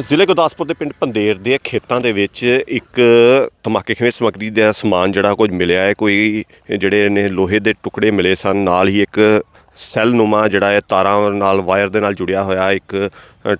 ਜ਼ਿਲ੍ਹੇ ਗੁਰਦਾਸਪੁਰ ਦੇ ਪਿੰਡ ਪੰਦੇਰ ਦੇ ਖੇਤਾਂ ਦੇ ਵਿੱਚ ਇੱਕ ਧਮਾਕੇ ਖੇਵੇਂ ਸਮੱਗਰੀ ਦਾ ਸਮਾਨ ਜਿਹੜਾ ਕੁਝ ਮਿਲਿਆ ਹੈ। ਕੋਈ ਜਿਹੜੇ ਨੇ ਲੋਹੇ ਦੇ ਟੁਕੜੇ ਮਿਲੇ ਸਨ, ਨਾਲ ਹੀ ਇੱਕ ਸੈੱਲ ਨੁਮਾ ਜਿਹੜਾ ਹੈ, ਤਾਰਾਂ ਨਾਲ, ਵਾਇਰ ਦੇ ਨਾਲ ਜੁੜਿਆ ਹੋਇਆ ਇੱਕ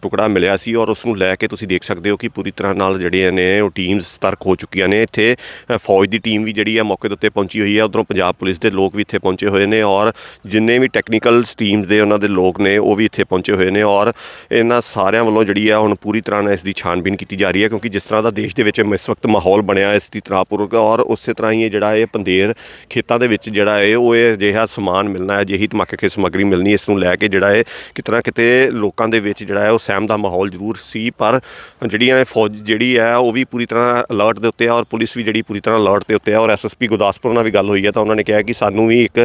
ਟੁਕੜਾ ਮਿਲਿਆ ਸੀ ਔਰ ਉਸ ਨੂੰ ਲੈ ਕੇ ਤੁਸੀਂ ਦੇਖ ਸਕਦੇ ਹੋ ਕਿ ਪੂਰੀ ਤਰ੍ਹਾਂ ਨਾਲ ਜਿਹੜੀਆਂ ਨੇ ਉਹ ਟੀਮਸ ਸਤਰਕ ਹੋ ਚੁੱਕੀਆਂ ਨੇ। ਇੱਥੇ ਫੌਜ ਦੀ ਟੀਮ ਵੀ ਜਿਹੜੀ ਹੈ ਮੌਕੇ ਦੇ ਉੱਤੇ ਪਹੁੰਚੀ ਹੋਈ ਹੈ। ਉਧਰੋਂ ਪੰਜਾਬ ਪੁਲਿਸ ਦੇ ਲੋਕ ਵੀ ਇੱਥੇ ਪਹੁੰਚੇ ਹੋਏ ਨੇ ਔਰ ਜਿੰਨੇ ਵੀ ਟੈਕਨੀਕਲ ਟੀਮਸ ਦੇ ਉਹਨਾਂ ਦੇ ਲੋਕ ਨੇ ਉਹ ਵੀ ਇੱਥੇ ਪਹੁੰਚੇ ਹੋਏ ਨੇ ਔਰ ਇਹਨਾਂ ਸਾਰਿਆਂ ਵੱਲੋਂ ਜਿਹੜੀ ਆ ਹੁਣ ਪੂਰੀ ਤਰ੍ਹਾਂ ਨਾਲ ਇਸ ਦੀ ਛਾਣਬੀਨ ਕੀਤੀ ਜਾ ਰਹੀ ਹੈ ਕਿਉਂਕਿ ਜਿਸ ਤਰ੍ਹਾਂ ਦਾ ਦੇਸ਼ ਦੇ ਵਿੱਚ ਇਸ ਵਕਤ ਮਾਹੌਲ ਬਣਿਆ ਇਸ ਦੀ ਤਣਾਅਪੂਰਵਕ ਔਰ ਉਸੇ ਤਰ੍ਹਾਂ ਹੀ ਇਹ ਜਿਹੜਾ ਇਹ ਪੰਦੇਰ ਖੇਤਾਂ ਦੇ ਵਿੱਚ ਜਿਹੜਾ ਹੈ ਉਹ ਇਹ ਅਜਿਹਾ ਸਮਾਨ ਮਿਲਣਾ ਹੈ ਜਿਹੀ ਧਮਾਕੇ ਸਮੱਗਰੀ ਮਿਲਣੀ ਇਸ ਨੂੰ ਲੈ ਕੇ ਜਿਹੜਾ ਹੈ ਕਿਤਨਾ ਕਿਤੇ ਲੋਕਾਂ ਦੇ ਵਿੱਚ ਜਿਹੜਾ ਹੈ ਉਹ ਸਹਿਮ ਦਾ ਮਾਹੌਲ ਜ਼ਰੂਰ ਸੀ, ਪਰ ਜਿਹੜੀਆਂ ਇਹ ਫੌਜ ਜਿਹੜੀ ਹੈ ਉਹ ਵੀ ਪੂਰੀ ਤਰ੍ਹਾਂ ਅਲਰਟ ਦੇ ਉੱਤੇ ਹੈ ਔਰ ਪੁਲਿਸ ਵੀ ਜਿਹੜੀ ਪੂਰੀ ਤਰ੍ਹਾਂ ਅਲਰਟ ਦੇ ਉੱਤੇ ਹੈ ਔਰ ਐਸਐਸਪੀ ਗੁਰਦਾਸਪੁਰ ਨਾਲ ਵੀ ਗੱਲ ਹੋਈ ਹੈ, ਤਾਂ ਉਹਨਾਂ ਨੇ ਕਿਹਾ ਕਿ ਸਾਨੂੰ ਵੀ ਇੱਕ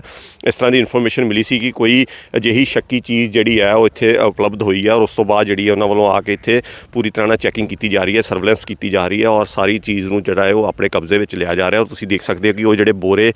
ਇਸ ਤਰ੍ਹਾਂ ਦੀ ਇਨਫੋਰਮੇਸ਼ਨ ਮਿਲੀ ਸੀ ਕਿ ਕੋਈ ਅਜਿਹੀ ਸ਼ੱਕੀ ਚੀਜ਼ ਜਿਹੜੀ ਹੈ ਉਹ ਇੱਥੇ ਉਪਲਬਧ ਹੋਈ ਹੈ ਔਰ ਉਸ ਤੋਂ ਬਾਅਦ ਜਿਹੜੀ ਉਹਨਾਂ ਵੱਲੋਂ ਆ ਕੇ ਇੱਥੇ ਪੂਰੀ ਤਰ੍ਹਾਂ ਨਾਲ ਚੈਕਿੰਗ ਕੀਤੀ ਜਾ ਰਹੀ ਹੈ ਸਰਵੇਲੈਂਸ ਕੀਤੀ ਜਾ ਰਹੀ ਹੈ ਔਰ ਸਾਰੀ ਚੀਜ਼ ਨੂੰ ਜਿਹੜਾ ਹੈ ਉਹ ਆਪਣੇ ਕਬਜ਼ੇ ਵਿੱਚ ਲਿਆ ਜਾ ਰਿਹਾ ਔਰ ਤੁਸੀਂ ਦੇਖ ਸਕਦੇ ਹੋ ਕਿ ਉਹ ਜਿਹੜੇ ਬੋਰੇ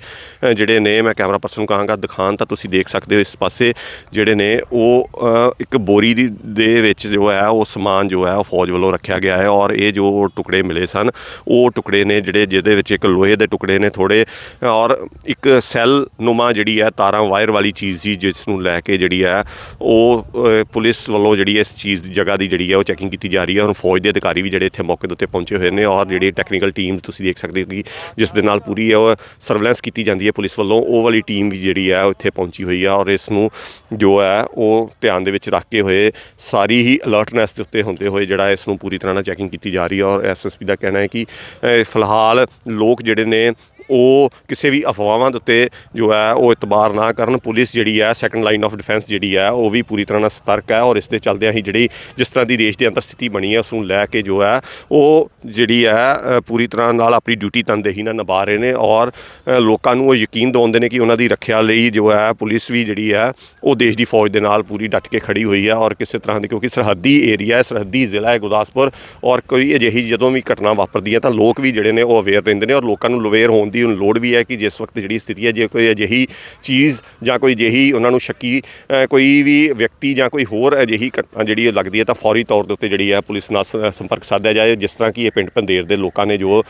ਜਿਹੜੇ ਨੇ, ਮੈਂ ਕੈਮਰਾ ਪਰਸਨ ਨੂੰ ਕਹਾਂਗਾ ਦਿਖਾਣ ਤਾਂ ਤੁਸੀਂ ਦੇਖ ਸਕਦੇ ਹੋ ਇਸ ਪਾਸੇ ਜਿਹੜੇ ਨੇ, ਉਹ ਇੱਕ ਬੋਰੀ ਦੀ, ਦੇ ਵਿੱਚ ਜੋ ਹੈ, ਉਹ ਸਮਾਨ ਜੋ ਹੈ, ਉਹ ਫੌਜ ਵੱਲੋਂ ਰੱਖਿਆ ਗਿਆ ਹੈ ਔਰ ਇਹ ਜੋ ਟੁਕੜੇ ਮਿਲੇ ਸਨ, ਉਹ ਟੁਕੜੇ ਨੇ ਜਿਹੜੇ, ਜਿਹਦੇ ਵਿੱਚ ਇੱਕ ਲੋਹੇ ਦੇ ਟੁਕੜੇ ਨੇ ਥੋੜੇ ਔਰ ਇੱਕ ਸੈੱਲ ਨੁਮਾ ਜਿਹੜੀ ਹੈ, ਤਾਰਾਂ ਵਾਇਰ ਵਾਲੀ ਚੀਜ਼ ਸੀ, ਜਿਸ ਨੂੰ ਲੈ ਕੇ ਜਿਹੜੀ ਹੈ, ਉਹ ਪੁਲਿਸ ਵੱਲੋਂ ਜਿਹੜੀ ਇਸ ਚੀਜ਼ ਦੀ ਜਗ੍ਹਾ ਦੀ ਜਿਹੜੀ ਹੈ, ਉਹ ਚੈਕਿੰਗ ਕੀਤੀ ਜਾ ਰਹੀ ਹੈ ਔਰ ਫੌਜ ਦੇ ਅਧਿਕਾਰੀ ਵੀ ਜਿਹੜੇ ਇੱਥੇ ਮੌਕੇ ਦੇ ਉੱਤੇ ਪਹੁੰਚੇ ਹੋਏ ਨੇ ਔਰ ਜਿਹੜੀ ਟੈਕਨੀਕਲ ਟੀਮ ਤੁਸੀਂ ਦੇਖ ਸਕਦੇ ਹੋ ਕਿ ਜਿਸ ਦੇ ਨਾਲ ਪੂਰੀ ਉਹ ਸਰਵੇਲੈਂਸ ਕੀਤੀ ਜਾਂਦੀ ਹੈ ਪੁਲਿਸ ਵੱਲੋਂ, ਉਹ ਵਾਲੀ ਟੀਮ ਵੀ ਜਿਹੜੀ ਹੈ ਇੱਥੇ ਪਹੁੰਚੀ ਹੋਈ ਹੈ ਔਰ ਇਸ ਇਸ ਨੂੰ ਜੋ ਹੈ, ਉਹ ਧਿਆਨ ਦੇ ਵਿੱਚ ਰੱਖ ਕੇ ਹੋਏ, ਸਾਰੀ ਹੀ ਅਲਰਟਨੈਸ ਦੇ ਉੱਤੇ ਹੁੰਦੇ ਹੋਏ ਜਿਹੜਾ ਇਸ ਨੂੰ ਪੂਰੀ ਤਰ੍ਹਾਂ ਨਾਲ ਚੈਕਿੰਗ ਕੀਤੀ ਜਾ ਰਹੀ ਹੈ ਔਰ ਐਸਐਸਪੀ ਦਾ ਕਹਿਣਾ ਹੈ ਕਿ ਫਿਲਹਾਲ ਲੋਕ ਜਿਹੜੇ ਨੇ ਉਹ ਕਿਸੇ ਵੀ ਅਫਵਾਹਾਂ ਦੇ ਉੱਤੇ ਜੋ ਹੈ ਉਹ ਇਤਬਾਰ ਨਾ ਕਰਨ। ਪੁਲਿਸ ਜਿਹੜੀ ਹੈ ਸੈਕੰਡ ਲਾਈਨ ਆਫ ਡਿਫੈਂਸ ਜਿਹੜੀ ਹੈ, ਉਹ ਵੀ ਪੂਰੀ ਤਰ੍ਹਾਂ ਨਾਲ ਸਤਰਕ ਹੈ ਔਰ ਇਸ ਦੇ ਚੱਲਦਿਆਂ ਹੀ ਜਿਹੜੀ ਜਿਸ ਤਰ੍ਹਾਂ ਦੀ ਦੇਸ਼ ਦੀ ਅੰਦਰ ਸਥਿਤੀ ਬਣੀ ਹੈ, ਉਸ ਨੂੰ ਲੈ ਕੇ ਜੋ ਹੈ, ਉਹ ਜਿਹੜੀ ਹੈ ਪੂਰੀ ਤਰ੍ਹਾਂ ਨਾਲ ਆਪਣੀ ਡਿਊਟੀ ਤਨਦੇਹੀ ਨਾਲ ਨਿਭਾ ਰਹੇ ਨੇ ਔਰ ਲੋਕਾਂ ਨੂੰ ਉਹ ਯਕੀਨ ਦਿਵਾਉਂਦੇ ਨੇ ਕਿ ਉਹਨਾਂ ਦੀ ਰੱਖਿਆ ਲਈ ਜੋ ਹੈ, ਪੁਲਿਸ ਵੀ ਜਿਹੜੀ ਹੈ, ਉਹ ਦੇਸ਼ ਦੀ ਫੌਜ ਦੇ ਨਾਲ ਪੂਰੀ ਡਟ ਕੇ ਖੜੀ ਹੋਈ ਹੈ ਔਰ ਕਿਸੇ ਤਰ੍ਹਾਂ ਦੀ ਕਿਉਂਕਿ ਸਰਹੱਦੀ ਏਰੀਆ ਹੈ, ਸਰਹੱਦੀ ਜ਼ਿਲ੍ਹਾ ਹੈ ਗੁਰਦਾਸਪੁਰ ਔਰ ਕੋਈ ਅਜਿਹੀ ਜਦੋਂ ਵੀ ਘਟਨਾ ਵਾਪਰਦੀ ਹੈ ਤਾਂ ਲੋਕ ਵੀ ਜਿਹੜੇ ਨੇ ਉਹ ਅਵੇਅਰ ਰਹਿੰਦੇ ਨੇ ਔਰ ਲੋਕਾਂ ਨੂੰ ਲਵੇਅਰ ਹੋਣ ਦੀ ਹੁਣ ਲੋੜ ਵੀ ਹੈ ਕਿ ਜਿਸ ਵਕਤ ਜਿਹੜੀ ਸਥਿਤੀ ਹੈ, ਜੇ ਕੋਈ ਅਜਿਹੀ ਚੀਜ਼ ਜਾਂ ਕੋਈ ਅਜਿਹੀ ਉਹਨਾਂ ਨੂੰ ਸ਼ੱਕੀ ਕੋਈ ਵੀ ਵਿਅਕਤੀ ਜਾਂ ਕੋਈ ਹੋਰ ਅਜਿਹੀ ਘਟਨਾ ਜਿਹੜੀ ਲੱਗਦੀ ਹੈ ਤਾਂ ਫੌਰੀ ਤੌਰ ਦੇ ਉੱਤੇ ਜਿਹੜੀ ਹੈ ਪੁਲਿਸ ਨਾਲ ਸ- ਸੰਪਰਕ ਸਾਧਿਆ ਜਾਏ। ਜਿਸ ਤਰ੍ਹਾਂ ਕਿ ਇਹ ਪਿੰਡ ਪੰਦੇਰ ਦੇ ਲੋਕਾਂ ਨੇ ਜੋ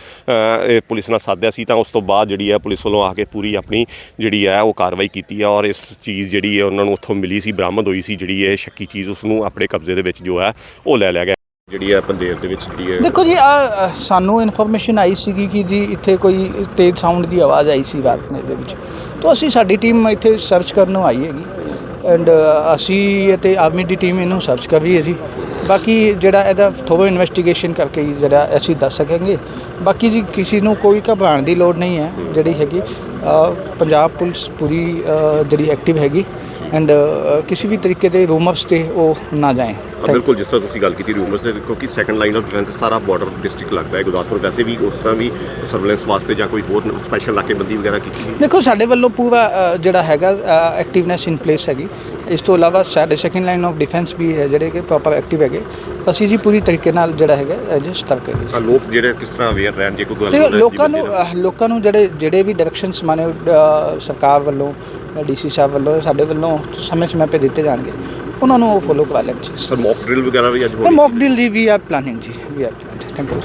ਇਹ ਪੁਲਿਸ ਨਾਲ ਸਾਧਿਆ ਸੀ ਤਾਂ ਉਸ ਤੋਂ ਬਾਅਦ ਜਿਹੜੀ ਹੈ ਪੁਲਿਸ ਵੱਲੋਂ ਆ ਕੇ ਪੂਰੀ ਆਪਣੀ ਜਿਹੜੀ ਹੈ ਉਹ ਕਾਰਵਾਈ ਕੀਤੀ ਹੈ ਔਰ ਇਸ ਚੀਜ਼ ਜਿਹੜੀ ਹੈ ਉਹਨਾਂ ਨੂੰ ਉੱਥੋਂ ਮਿਲੀ ਸੀ, ਬਰਾਮਦ ਹੋਈ ਸੀ ਜਿਹੜੀ ਇਹ ਸ਼ੱਕੀ ਚੀਜ਼ ਉਸ ਨੂੰ ਆਪਣੇ ਕਬਜ਼ੇ ਦੇ ਵਿੱਚ ਜੋ ਹੈ ਉਹ ਲੈ ਲਿਆ ਗਿਆ। ਜਿਹੜੀ ਹੈ ਪੰਦੇਰ ਦੇ ਵਿੱਚ ਜਿਹੜੀ ਹੈ ਦੇਖੋ ਜੀ, ਆ ਸਾਨੂੰ ਇਨਫੋਰਮੇਸ਼ਨ ਆਈ ਸੀਗੀ ਕਿ ਜੀ ਇੱਥੇ ਕੋਈ ਤੇਜ਼ ਸਾਊਂਡ ਦੀ ਆਵਾਜ਼ ਆਈ ਸੀ ਵਾਰਨੇ ਦੇ ਵਿੱਚ। ਤਾਂ ਅਸੀਂ ਸਾਡੀ ਟੀਮ ਇੱਥੇ ਸਰਚ ਕਰਨ ਨੂੰ ਆਈ ਹੈਗੀ। ਐਂਡ ਅਸੀਂ ਅਤੇ ਆਰਮੀ ਦੀ ਟੀਮ ਇਹਨੂੰ ਸਰਚ ਕਰ ਰਹੀ ਹੈ ਜੀ। ਬਾਕੀ ਜਿਹੜਾ ਇਹਦਾ ਥੋੜਾ ਇਨਵੈਸਟੀਗੇਸ਼ਨ ਕਰਕੇ ਹੀ ਜਿਹੜਾ ਅਸੀਂ ਦੱਸ ਸਕਾਂਗੇ। ਬਾਕੀ ਜੀ ਕਿਸੇ ਨੂੰ ਕੋਈ ਘਬਰਾਉਣ ਦੀ ਲੋੜ ਨਹੀਂ ਹੈ, ਜਿਹੜੀ ਹੈਗੀ। ਪੰਜਾਬ ਪੁਲਿਸ ਪੂਰੀ ਜਿਹੜੀ ਐਕਟਿਵ ਹੈਗੀ। ਐਂਡ ਕਿਸੇ ਵੀ ਤਰੀਕੇ ਦੇ ਰੂਮਰਸ ਤੇ ਉਹ ਨਾ ਜਾਏ ਹਾਂ, ਬਿਲਕੁਲ ਜਿਸ ਤਰ੍ਹਾਂ ਤੁਸੀਂ ਗੱਲ ਕੀਤੀ ਰਿਊਮਰਸ ਦੇ ਕਿਉਂਕਿ ਸੈਕੰਡ ਲਾਈਨ ਆਫ ਡਿਫੈਂਸ ਸਾਰਾ ਬਾਰਡਰ ਡਿਸਟ੍ਰਿਕਟ ਲੱਗਦਾ ਹੈ ਗੁਰਦਾਸਪੁਰ ਵੈਸੇ ਵੀ ਉਸ ਤਰ੍ਹਾਂ ਵੀ ਸਰਵੇਲੈਂਸ ਵਾਸਤੇ ਜਾਂ ਕੋਈ ਹੋਰ ਸਪੈਸ਼ਲ ਨਾਕੇਬੰਦੀ ਵਗੈਰਾ ਕੀਤੀ ਗਈ ਦੇਖੋ ਸਾਡੇ ਵੱਲੋਂ ਪੂਰਾ ਜਿਹੜਾ ਹੈਗਾ ਐਕਟਿਵਨੈਸ ਇਨ ਪਲੇਸ ਹੈਗੀ ਇਸ ਤੋਂ ਇਲਾਵਾ ਸਾਡੇ ਸੈਕੰਡ ਲਾਈਨ ਆਫ ਡਿਫੈਂਸ ਵੀ ਹੈ ਜਿਹੜੇ ਕਿ ਪ੍ਰੋਪਰ ਐਕਟਿਵ ਹੈਗੇ ਅਸੀਂ ਜੀ ਪੂਰੀ ਤਰੀਕੇ ਨਾਲ ਜਿਹੜਾ ਹੈਗਾ ਅਜੇ ਸਤਰਕ ਤਾਂ ਲੋਕ ਜਿਹੜੇ ਕਿਸ ਤਰ੍ਹਾਂ ਅਵੇਅਰ ਰਹਿਣ ਜੇ ਕੋਈ ਗੱਲ ਲੋਕਾਂ ਨੂੰ ਲੋਕਾਂ ਨੂੰ ਜਿਹੜੇ ਜਿਹੜੇ ਵੀ ਡਾਇਰੈਕਸ਼ਨਸ ਮਾਨੇ ਸਰਕਾਰ ਵੱਲੋਂ ਡੀਸੀ ਸਾਹਿਬ ਵੱਲੋਂ ਸਾਡੇ ਵੱਲੋਂ ਸਮੇਂ ਸਮੇਂ ਤੇ ਦਿੱਤੇ ਜਾਣਗੇ। ਉਹਨਾਂ ਨੂੰ ਉਹ ਫੋਲੋ ਕਰਾ ਲੈਣ ਜੀ ਸਰ ਮੌਕ ਡਰਿਲ ਵਗੈਰਾ ਵੀ ਅੱਜ ਹੋਣੀ ਮੌਕ ਡਿਲ ਜੀ ਵੀ ਆਰ ਪਲਾਨਿੰਗ ਜੀ ਵੀ ਪਲਾਨਿੰਗ ਥੈਂਕ ਯੂ